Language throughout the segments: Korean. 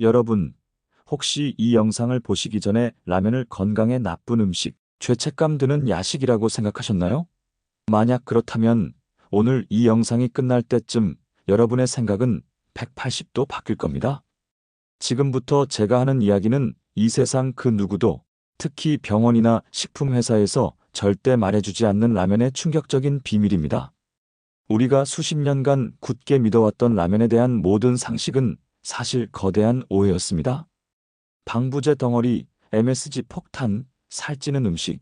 여러분, 혹시 이 영상을 보시기 전에 라면을 건강에 나쁜 음식, 죄책감 드는 야식이라고 생각하셨나요? 만약 그렇다면 오늘 이 영상이 끝날 때쯤 여러분의 생각은 180도 바뀔 겁니다. 지금부터 제가 하는 이야기는 이 세상 그 누구도 특히 병원이나 식품회사에서 절대 말해주지 않는 라면의 충격적인 비밀입니다. 우리가 수십 년간 굳게 믿어왔던 라면에 대한 모든 상식은 사실 거대한 오해였습니다. 방부제 덩어리, MSG 폭탄, 살찌는 음식.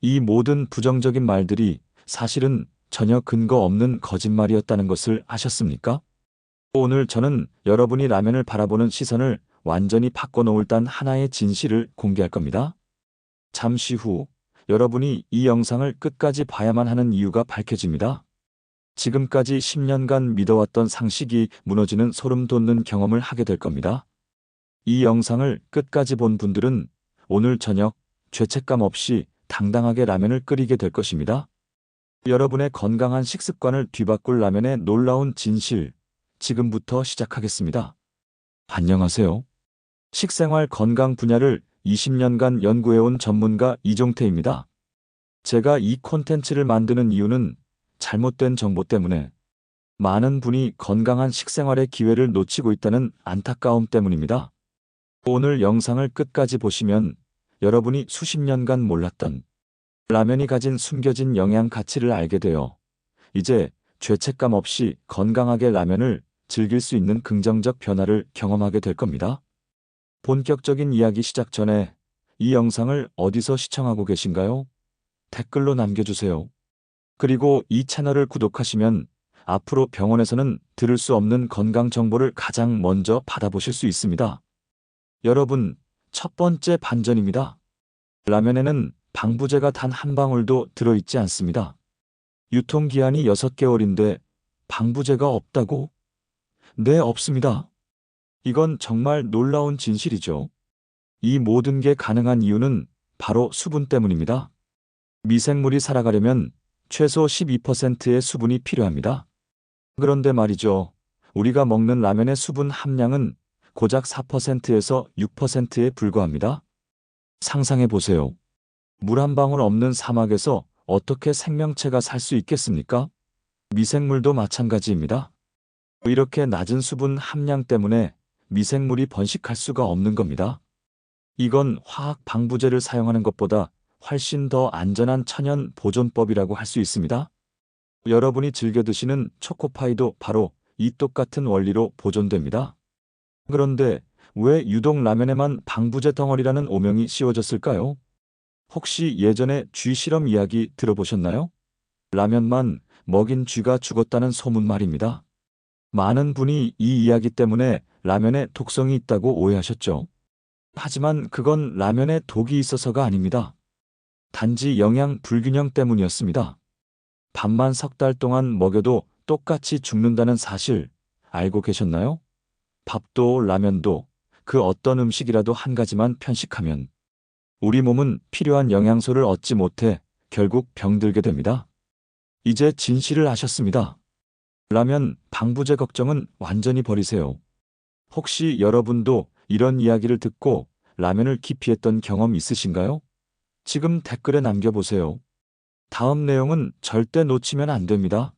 이 모든 부정적인 말들이 사실은 전혀 근거 없는 거짓말이었다는 것을 아셨습니까? 오늘 저는 여러분이 라면을 바라보는 시선을 완전히 바꿔놓을 단 하나의 진실을 공개할 겁니다. 잠시 후 여러분이 이 영상을 끝까지 봐야만 하는 이유가 밝혀집니다. 지금까지 10년간 믿어왔던 상식이 무너지는 소름 돋는 경험을 하게 될 겁니다. 이 영상을 끝까지 본 분들은 오늘 저녁 죄책감 없이 당당하게 라면을 끓이게 될 것입니다. 여러분의 건강한 식습관을 뒤바꿀 라면의 놀라운 진실, 지금부터 시작하겠습니다. 안녕하세요. 식생활 건강 분야를 20년간 연구해온 전문가 이종태입니다. 제가 이 콘텐츠를 만드는 이유는 잘못된 정보 때문에 많은 분이 건강한 식생활의 기회를 놓치고 있다는 안타까움 때문입니다. 오늘 영상을 끝까지 보시면 여러분이 수십 년간 몰랐던 라면이 가진 숨겨진 영양 가치를 알게 되어 이제 죄책감 없이 건강하게 라면을 즐길 수 있는 긍정적 변화를 경험하게 될 겁니다. 본격적인 이야기 시작 전에 이 영상을 어디서 시청하고 계신가요? 댓글로 남겨주세요. 그리고 이 채널을 구독하시면 앞으로 병원에서는 들을 수 없는 건강 정보를 가장 먼저 받아보실 수 있습니다. 여러분, 첫 번째 반전입니다. 라면에는 방부제가 단 한 방울도 들어있지 않습니다. 유통기한이 6개월인데 방부제가 없다고? 네, 없습니다. 이건 정말 놀라운 진실이죠. 이 모든 게 가능한 이유는 바로 수분 때문입니다. 미생물이 살아가려면 최소 12%의 수분이 필요합니다. 그런데 말이죠. 우리가 먹는 라면의 수분 함량은 고작 4%에서 6%에 불과합니다. 상상해 보세요. 물 한 방울 없는 사막에서 어떻게 생명체가 살 수 있겠습니까? 미생물도 마찬가지입니다. 이렇게 낮은 수분 함량 때문에 미생물이 번식할 수가 없는 겁니다. 이건 화학 방부제를 사용하는 것보다 훨씬 더 안전한 천연 보존법이라고 할 수 있습니다. 여러분이 즐겨 드시는 초코파이도 바로 이 똑같은 원리로 보존됩니다. 그런데 왜 유독 라면에만 방부제 덩어리라는 오명이 씌워졌을까요? 혹시 예전에 쥐 실험 이야기 들어보셨나요? 라면만 먹인 쥐가 죽었다는 소문 말입니다. 많은 분이 이 이야기 때문에 라면에 독성이 있다고 오해하셨죠. 하지만 그건 라면에 독이 있어서가 아닙니다. 단지 영양 불균형 때문이었습니다. 밥만 석 달 동안 먹여도 똑같이 죽는다는 사실 알고 계셨나요? 밥도 라면도 그 어떤 음식이라도 한 가지만 편식하면 우리 몸은 필요한 영양소를 얻지 못해 결국 병들게 됩니다. 이제 진실을 아셨습니다. 라면 방부제 걱정은 완전히 버리세요. 혹시 여러분도 이런 이야기를 듣고 라면을 기피했던 경험 있으신가요? 지금 댓글에 남겨보세요. 다음 내용은 절대 놓치면 안 됩니다.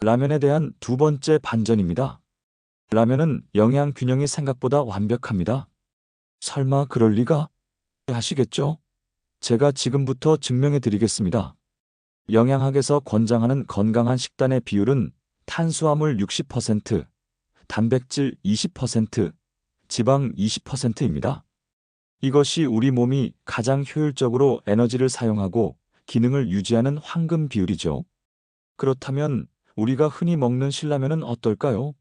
라면에 대한 두 번째 반전입니다. 라면은 영양 균형이 생각보다 완벽합니다. 설마 그럴 리가? 하시겠죠? 제가 지금부터 증명해 드리겠습니다. 영양학에서 권장하는 건강한 식단의 비율은 탄수화물 60%, 단백질 20%, 지방 20%입니다. 이것이 우리 몸이 가장 효율적으로 에너지를 사용하고 기능을 유지하는 황금 비율이죠. 그렇다면 우리가 흔히 먹는 신라면은 어떨까요?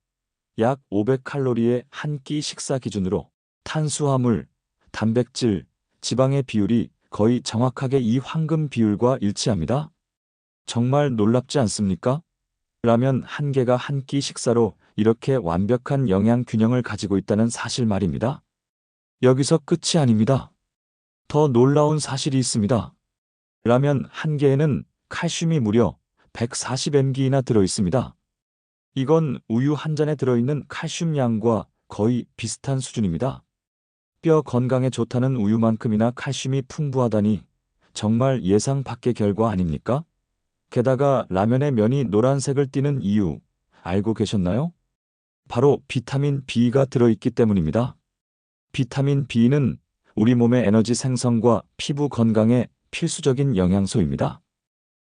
약 500칼로리의 한 끼 식사 기준으로 탄수화물, 단백질, 지방의 비율이 거의 정확하게 이 황금 비율과 일치합니다. 정말 놀랍지 않습니까? 라면 한 개가 한 끼 식사로 이렇게 완벽한 영양 균형을 가지고 있다는 사실 말입니다. 여기서 끝이 아닙니다. 더 놀라운 사실이 있습니다. 라면 한 개에는 칼슘이 무려 140mg나 들어 있습니다. 이건 우유 한 잔에 들어있는 칼슘 양과 거의 비슷한 수준입니다. 뼈 건강에 좋다는 우유만큼이나 칼슘이 풍부하다니 정말 예상 밖의 결과 아닙니까? 게다가 라면의 면이 노란색을 띠는 이유 알고 계셨나요? 바로 비타민 B가 들어있기 때문입니다. 비타민 B는 우리 몸의 에너지 생성과 피부 건강에 필수적인 영양소입니다.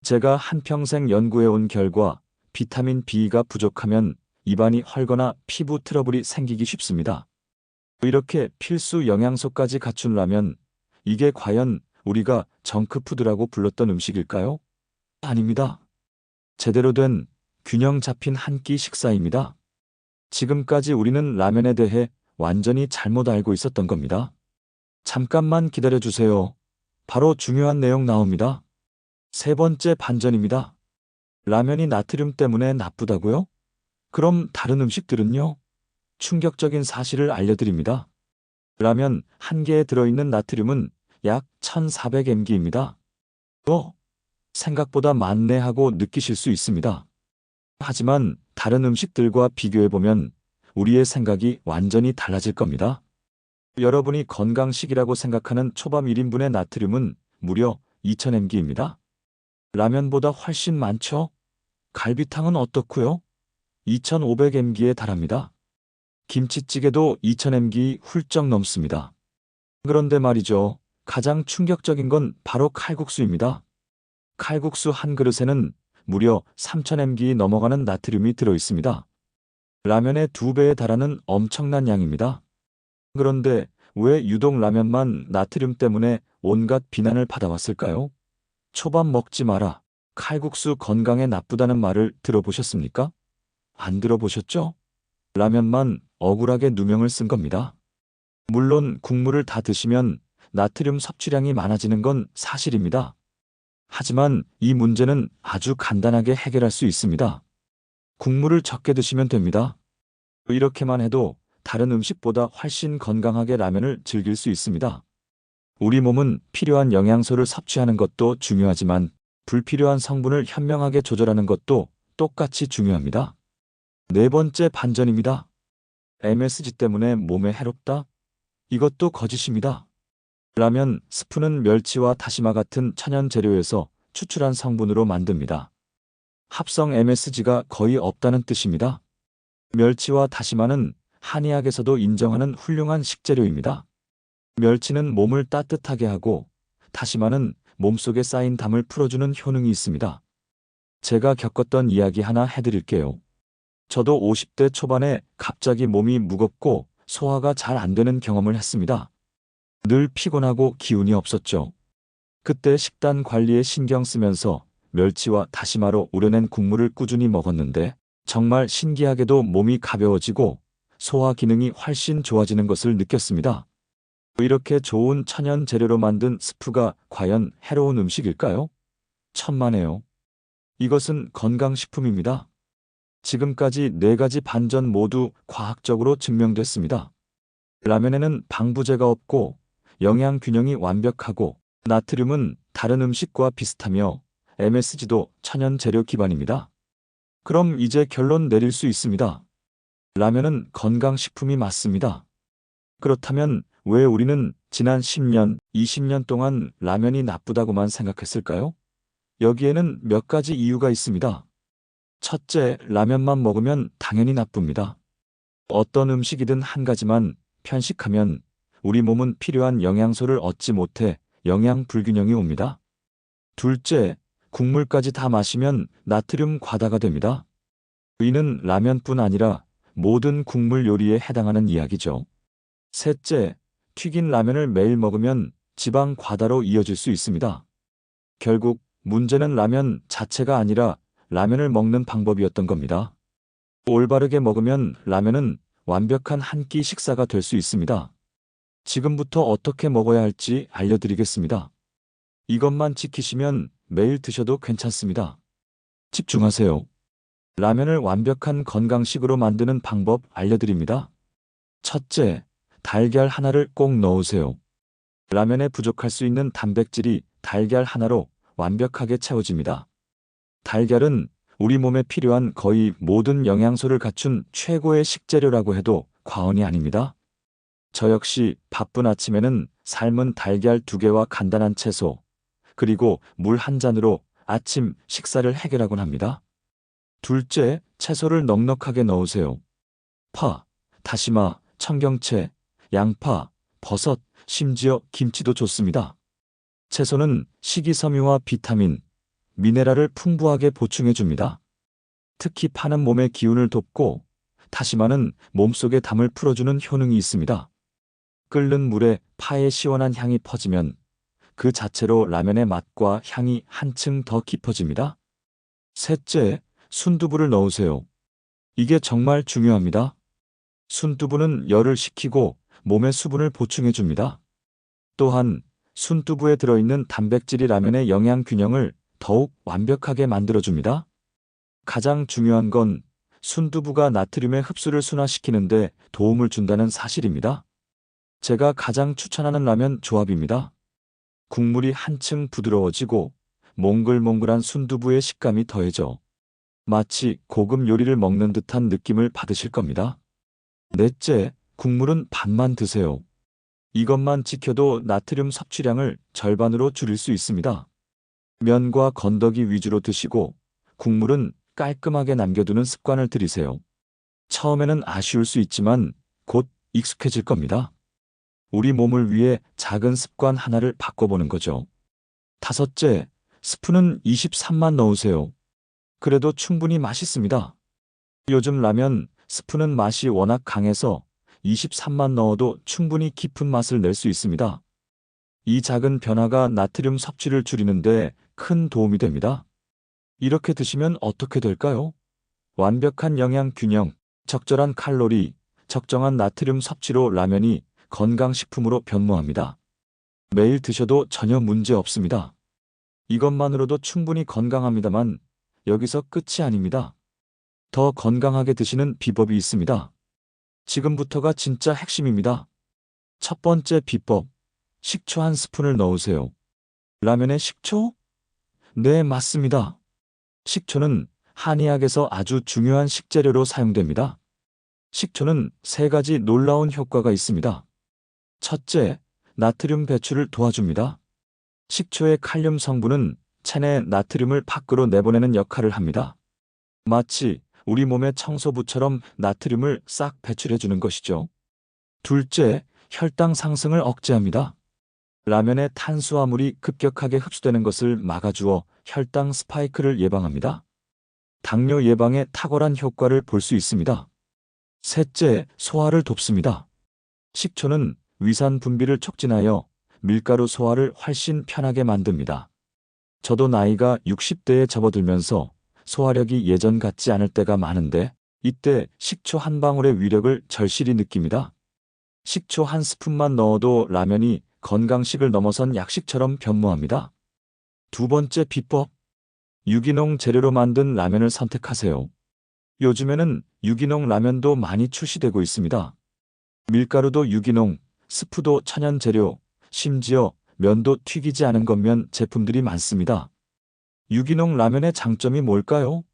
제가 한평생 연구해온 결과 비타민 B가 부족하면 입안이 헐거나 피부 트러블이 생기기 쉽습니다. 이렇게 필수 영양소까지 갖춘 라면, 이게 과연 우리가 정크푸드라고 불렀던 음식일까요? 아닙니다. 제대로 된 균형 잡힌 한 끼 식사입니다. 지금까지 우리는 라면에 대해 완전히 잘못 알고 있었던 겁니다. 잠깐만 기다려 주세요. 바로 중요한 내용 나옵니다. 세 번째 반전입니다. 라면이 나트륨 때문에 나쁘다고요? 그럼 다른 음식들은요? 충격적인 사실을 알려드립니다. 라면 한 개에 들어있는 나트륨은 약 1400mg입니다. 어? 생각보다 많네 하고 느끼실 수 있습니다. 하지만 다른 음식들과 비교해보면 우리의 생각이 완전히 달라질 겁니다. 여러분이 건강식이라고 생각하는 초밥 1인분의 나트륨은 무려 2000mg입니다. 라면보다 훨씬 많죠? 갈비탕은 어떻고요? 2500mg에 달합니다. 김치찌개도 2000mg 훌쩍 넘습니다. 그런데 말이죠. 가장 충격적인 건 바로 칼국수입니다. 칼국수 한 그릇에는 무려 3000mg 넘어가는 나트륨이 들어 있습니다. 라면의 두 배에 달하는 엄청난 양입니다. 그런데 왜 유독 라면만 나트륨 때문에 온갖 비난을 받아왔을까요? 초밥 먹지 마라. 칼국수 건강에 나쁘다는 말을 들어보셨습니까? 안 들어보셨죠? 라면만 억울하게 누명을 쓴 겁니다. 물론 국물을 다 드시면 나트륨 섭취량이 많아지는 건 사실입니다. 하지만 이 문제는 아주 간단하게 해결할 수 있습니다. 국물을 적게 드시면 됩니다. 이렇게만 해도 다른 음식보다 훨씬 건강하게 라면을 즐길 수 있습니다. 우리 몸은 필요한 영양소를 섭취하는 것도 중요하지만 불필요한 성분을 현명하게 조절하는 것도 똑같이 중요합니다. 네 번째 반전입니다. MSG 때문에 몸에 해롭다? 이것도 거짓입니다. 라면 스프는 멸치와 다시마 같은 천연 재료에서 추출한 성분으로 만듭니다. 합성 MSG가 거의 없다는 뜻입니다. 멸치와 다시마는 한의학에서도 인정하는 훌륭한 식재료입니다. 멸치는 몸을 따뜻하게 하고 다시마는 몸속에 쌓인 담을 풀어주는 효능이 있습니다. 제가 겪었던 이야기 하나 해드릴게요. 저도 50대 초반에 갑자기 몸이 무겁고 소화가 잘 안 되는 경험을 했습니다. 늘 피곤하고 기운이 없었죠. 그때 식단 관리에 신경 쓰면서 멸치와 다시마로 우려낸 국물을 꾸준히 먹었는데 정말 신기하게도 몸이 가벼워지고 소화 기능이 훨씬 좋아지는 것을 느꼈습니다. 이렇게 좋은 천연 재료로 만든 스프가 과연 해로운 음식일까요? 천만에요. 이것은 건강식품입니다. 지금까지 네 가지 반전 모두 과학적으로 증명됐습니다. 라면에는 방부제가 없고 영양 균형이 완벽하고 나트륨은 다른 음식과 비슷하며 MSG도 천연 재료 기반입니다. 그럼 이제 결론 내릴 수 있습니다. 라면은 건강식품이 맞습니다. 그렇다면 왜 우리는 지난 10년, 20년 동안 라면이 나쁘다고만 생각했을까요? 여기에는 몇 가지 이유가 있습니다. 첫째, 라면만 먹으면 당연히 나쁩니다. 어떤 음식이든 한 가지만 편식하면 우리 몸은 필요한 영양소를 얻지 못해 영양 불균형이 옵니다. 둘째, 국물까지 다 마시면 나트륨 과다가 됩니다. 이는 라면뿐 아니라 모든 국물 요리에 해당하는 이야기죠. 셋째, 튀긴 라면을 매일 먹으면 지방 과다로 이어질 수 있습니다. 결국 문제는 라면 자체가 아니라 라면을 먹는 방법이었던 겁니다. 올바르게 먹으면 라면은 완벽한 한 끼 식사가 될 수 있습니다. 지금부터 어떻게 먹어야 할지 알려드리겠습니다. 이것만 지키시면 매일 드셔도 괜찮습니다. 집중하세요. 라면을 완벽한 건강식으로 만드는 방법 알려드립니다. 첫째, 달걀 하나를 꼭 넣으세요. 라면에 부족할 수 있는 단백질이 달걀 하나로 완벽하게 채워집니다. 달걀은 우리 몸에 필요한 거의 모든 영양소를 갖춘 최고의 식재료라고 해도 과언이 아닙니다. 저 역시 바쁜 아침에는 삶은 달걀 두 개와 간단한 채소, 그리고 물 한 잔으로 아침 식사를 해결하곤 합니다. 둘째, 채소를 넉넉하게 넣으세요. 파, 다시마, 청경채, 양파, 버섯, 심지어 김치도 좋습니다. 채소는 식이섬유와 비타민, 미네랄을 풍부하게 보충해 줍니다. 특히 파는 몸의 기운을 돕고 다시마는 몸속의 담을 풀어주는 효능이 있습니다. 끓는 물에 파의 시원한 향이 퍼지면 그 자체로 라면의 맛과 향이 한층 더 깊어집니다. 셋째, 순두부를 넣으세요. 이게 정말 중요합니다. 순두부는 열을 식히고 몸의 수분을 보충해 줍니다. 또한 순두부에 들어있는 단백질이 라면의 영양 균형을 더욱 완벽하게 만들어 줍니다. 가장 중요한 건 순두부가 나트륨의 흡수를 순화시키는데 도움을 준다는 사실입니다. 제가 가장 추천하는 라면 조합입니다. 국물이 한층 부드러워지고 몽글몽글한 순두부의 식감이 더해져 마치 고급 요리를 먹는 듯한 느낌을 받으실 겁니다. 넷째, 국물은 반만 드세요. 이것만 지켜도 나트륨 섭취량을 절반으로 줄일 수 있습니다. 면과 건더기 위주로 드시고 국물은 깔끔하게 남겨두는 습관을 들이세요. 처음에는 아쉬울 수 있지만 곧 익숙해질 겁니다. 우리 몸을 위해 작은 습관 하나를 바꿔보는 거죠. 다섯째, 스프는 23만 넣으세요. 그래도 충분히 맛있습니다. 요즘 라면 스프는 맛이 워낙 강해서 23만 넣어도 충분히 깊은 맛을 낼 수 있습니다. 이 작은 변화가 나트륨 섭취를 줄이는데 큰 도움이 됩니다. 이렇게 드시면 어떻게 될까요? 완벽한 영양 균형, 적절한 칼로리, 적정한 나트륨 섭취로 라면이 건강식품으로 변모합니다. 매일 드셔도 전혀 문제 없습니다. 이것만으로도 충분히 건강합니다만 여기서 끝이 아닙니다. 더 건강하게 드시는 비법이 있습니다. 지금부터가 진짜 핵심입니다. 첫 번째 비법. 식초 한 스푼을 넣으세요. 라면에 식초? 네, 맞습니다. 식초는 한의학에서 아주 중요한 식재료로 사용됩니다. 식초는 세 가지 놀라운 효과가 있습니다. 첫째, 나트륨 배출을 도와줍니다. 식초의 칼륨 성분은 체내 나트륨을 밖으로 내보내는 역할을 합니다. 마치 우리 몸의 청소부처럼 나트륨을 싹 배출해 주는 것이죠. 둘째, 혈당 상승을 억제합니다. 라면의 탄수화물이 급격하게 흡수되는 것을 막아주어 혈당 스파이크를 예방합니다. 당뇨 예방에 탁월한 효과를 볼 수 있습니다. 셋째, 소화를 돕습니다. 식초는 위산 분비를 촉진하여 밀가루 소화를 훨씬 편하게 만듭니다. 저도 나이가 60대에 접어들면서 소화력이 예전 같지 않을 때가 많은데 이때 식초 한 방울의 위력을 절실히 느낍니다. 식초 한 스푼만 넣어도 라면이 건강식을 넘어선 약식처럼 변모합니다. 두 번째 비법. 유기농 재료로 만든 라면을 선택하세요. 요즘에는 유기농 라면도 많이 출시되고 있습니다. 밀가루도 유기농, 스프도 천연 재료, 심지어 면도 튀기지 않은 겉면 제품들이 많습니다. 유기농 라면의 장점이 뭘까요?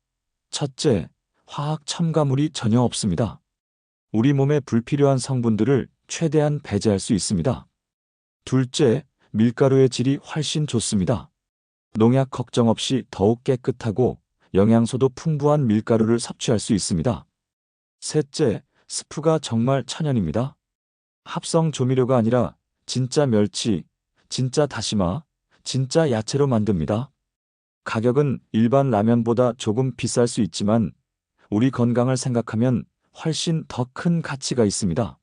첫째, 화학 첨가물이 전혀 없습니다. 우리 몸에 불필요한 성분들을 최대한 배제할 수 있습니다. 둘째, 밀가루의 질이 훨씬 좋습니다. 농약 걱정 없이 더욱 깨끗하고 영양소도 풍부한 밀가루를 섭취할 수 있습니다. 셋째, 스프가 정말 천연입니다. 합성 조미료가 아니라 진짜 멸치, 진짜 다시마, 진짜 야채로 만듭니다. 가격은 일반 라면보다 조금 비쌀 수 있지만 우리 건강을 생각하면 훨씬 더 큰 가치가 있습니다.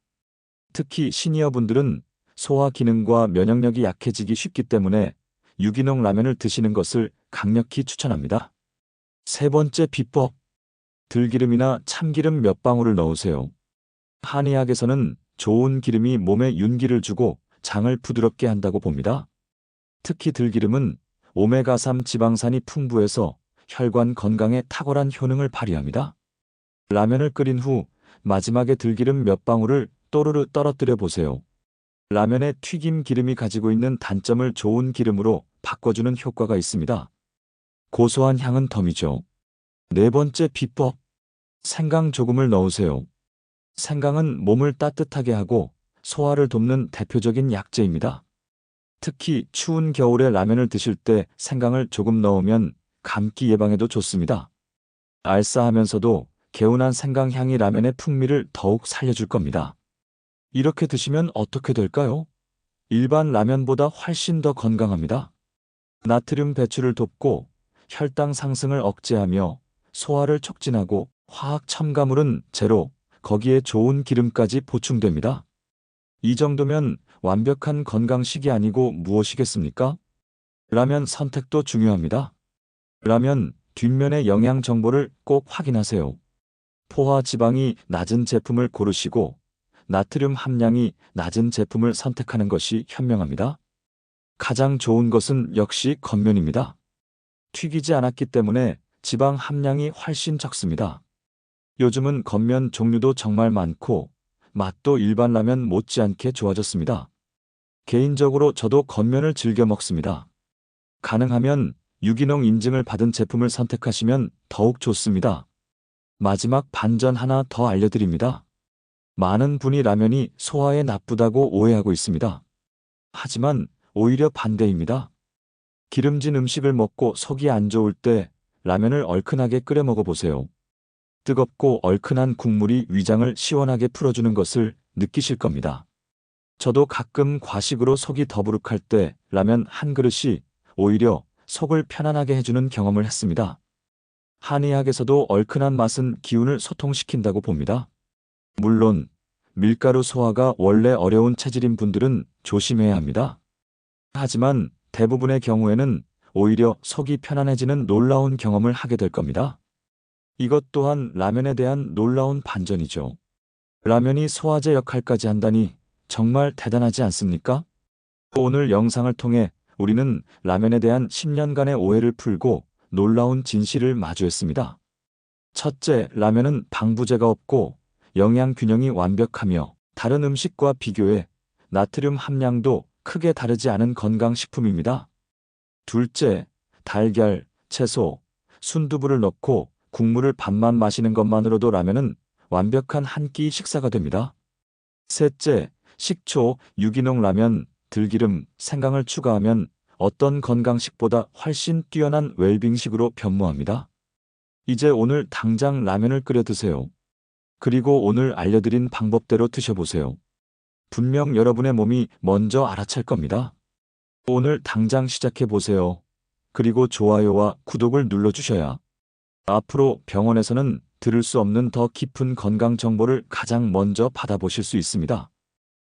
특히 시니어 분들은 소화 기능과 면역력이 약해지기 쉽기 때문에 유기농 라면을 드시는 것을 강력히 추천합니다. 세 번째 비법. 들기름이나 참기름 몇 방울을 넣으세요. 한의학에서는 좋은 기름이 몸에 윤기를 주고 장을 부드럽게 한다고 봅니다. 특히 들기름은 오메가3 지방산이 풍부해서 혈관 건강에 탁월한 효능을 발휘합니다. 라면을 끓인 후 마지막에 들기름 몇 방울을 또르르 떨어뜨려 보세요. 라면의 튀김 기름이 가지고 있는 단점을 좋은 기름으로 바꿔주는 효과가 있습니다. 고소한 향은 덤이죠. 네 번째 비법. 생강 조금을 넣으세요. 생강은 몸을 따뜻하게 하고 소화를 돕는 대표적인 약재입니다. 특히 추운 겨울에 라면을 드실 때 생강을 조금 넣으면 감기 예방에도 좋습니다. 알싸하면서도 개운한 생강 향이 라면의 풍미를 더욱 살려줄 겁니다. 이렇게 드시면 어떻게 될까요? 일반 라면보다 훨씬 더 건강합니다. 나트륨 배출을 돕고 혈당 상승을 억제하며 소화를 촉진하고 화학 첨가물은 제로, 거기에 좋은 기름까지 보충됩니다. 이 정도면 완벽한 건강식이 아니고 무엇이겠습니까? 라면 선택도 중요합니다. 라면 뒷면의 영양 정보를 꼭 확인하세요. 포화 지방이 낮은 제품을 고르시고 나트륨 함량이 낮은 제품을 선택하는 것이 현명합니다. 가장 좋은 것은 역시 겉면입니다. 튀기지 않았기 때문에 지방 함량이 훨씬 적습니다. 요즘은 겉면 종류도 정말 많고 맛도 일반 라면 못지않게 좋아졌습니다. 개인적으로 저도 겉면을 즐겨 먹습니다. 가능하면 유기농 인증을 받은 제품을 선택하시면 더욱 좋습니다. 마지막 반전 하나 더 알려드립니다. 많은 분이 라면이 소화에 나쁘다고 오해하고 있습니다. 하지만 오히려 반대입니다. 기름진 음식을 먹고 속이 안 좋을 때 라면을 얼큰하게 끓여 먹어보세요. 뜨겁고 얼큰한 국물이 위장을 시원하게 풀어주는 것을 느끼실 겁니다. 저도 가끔 과식으로 속이 더부룩할 때 라면 한 그릇이 오히려 속을 편안하게 해주는 경험을 했습니다. 한의학에서도 얼큰한 맛은 기운을 소통시킨다고 봅니다. 물론 밀가루 소화가 원래 어려운 체질인 분들은 조심해야 합니다. 하지만 대부분의 경우에는 오히려 속이 편안해지는 놀라운 경험을 하게 될 겁니다. 이것 또한 라면에 대한 놀라운 반전이죠. 라면이 소화제 역할까지 한다니 정말 대단하지 않습니까? 오늘 영상을 통해 우리는 라면에 대한 10년간의 오해를 풀고 놀라운 진실을 마주했습니다. 첫째, 라면은 방부제가 없고 영양 균형이 완벽하며 다른 음식과 비교해 나트륨 함량도 크게 다르지 않은 건강식품입니다. 둘째, 달걀, 채소, 순두부를 넣고 국물을 반만 마시는 것만으로도 라면은 완벽한 한 끼 식사가 됩니다. 셋째, 식초, 유기농 라면, 들기름, 생강을 추가하면 어떤 건강식보다 훨씬 뛰어난 웰빙식으로 변모합니다. 이제 오늘 당장 라면을 끓여 드세요. 그리고 오늘 알려드린 방법대로 드셔보세요. 분명 여러분의 몸이 먼저 알아챌 겁니다. 오늘 당장 시작해보세요. 그리고 좋아요와 구독을 눌러주셔야 앞으로 병원에서는 들을 수 없는 더 깊은 건강 정보를 가장 먼저 받아보실 수 있습니다.